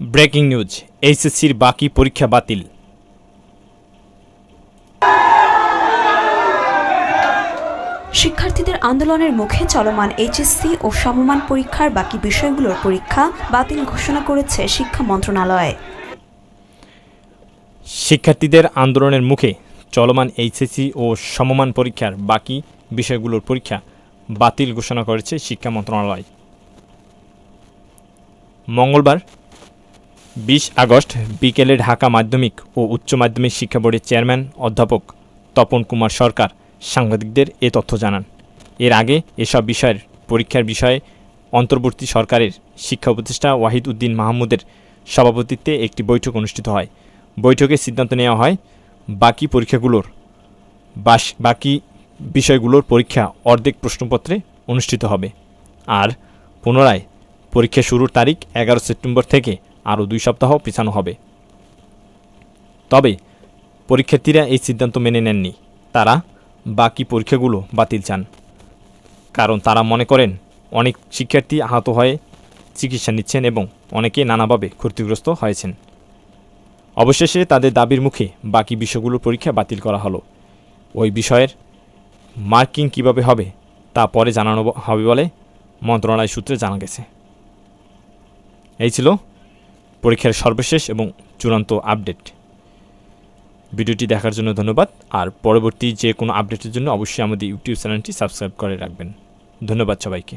Breaking news এইচএসসির বাকি পরীক্ষা বাতিল। শিক্ষার্থীদের আন্দোলনের মুখে চলমান এইচএসসি ও সমমান পরীক্ষার বাকি বিষয়গুলোর পরীক্ষা বাতিল ঘোষণা করেছে শিক্ষা মন্ত্রণালয়। শিক্ষার্থীদের আন্দোলনের মুখে চলমান এইচএসসি ও সমমান পরীক্ষার বাকি বিষয়গুলোর পরীক্ষা বাতিল ঘোষণা করেছে শিক্ষা মন্ত্রণালয়। মঙ্গলবার বিশ আগস্ট বিকেলে ঢাকা মাধ্যমিক ও উচ্চ মাধ্যমিক শিক্ষা বোর্ডের চেয়ারম্যান অধ্যাপক তপন কুমার সরকার সাংবাদিকদের এ তথ্য জানান। এর আগে এসব বিষয়ের পরীক্ষার বিষয়ে অন্তর্বর্তী সরকারের শিক্ষা উপদেষ্টা ওয়াহিদ উদ্দিন মাহমুদের সভাপতিত্বে একটি বৈঠক অনুষ্ঠিত হয়। বৈঠকে সিদ্ধান্ত নেওয়া হয়, বাকি পরীক্ষাগুলোর বাস, বাকি বিষয়গুলোর পরীক্ষা অর্ধেক প্রশ্নপত্রে অনুষ্ঠিত হবে। আর পুনরায় পরীক্ষা শুরুর তারিখ এগারো সেপ্টেম্বর থেকে আরও দুই সপ্তাহ পিছানো হবে। তবে, পরীক্ষার্থীরা এই সিদ্ধান্ত মেনে নেননি। তারা বাকি পরীক্ষাগুলো বাতিল চান। কারণ তারা মনে করেন, অনেক শিক্ষার্থী আহত হয়ে চিকিৎসা নিচ্ছেন এবং অনেকে নানাভাবে ক্ষতিগ্রস্ত হয়েছেন। অবশেষে তাদের দাবির মুখে বাকি বিষয়গুলোর পরীক্ষা বাতিল করা হলো। ওই বিষয়ের মার্কিং কীভাবে হবে, তা পরে জানানো হবে বলে মন্ত্রণালয় সূত্রে জানা গেছে। এই ছিল পরীক্ষার সর্বশেষ এবং চূড়ান্ত আপডেট। ভিডিওটি দেখার জন্য ধন্যবাদ। আর পরবর্তী যে কোনো আপডেটের জন্য অবশ্যই আমাদের ইউটিউব চ্যানেলটি সাবস্ক্রাইব করে রাখবেন। ধন্যবাদ সবাইকে।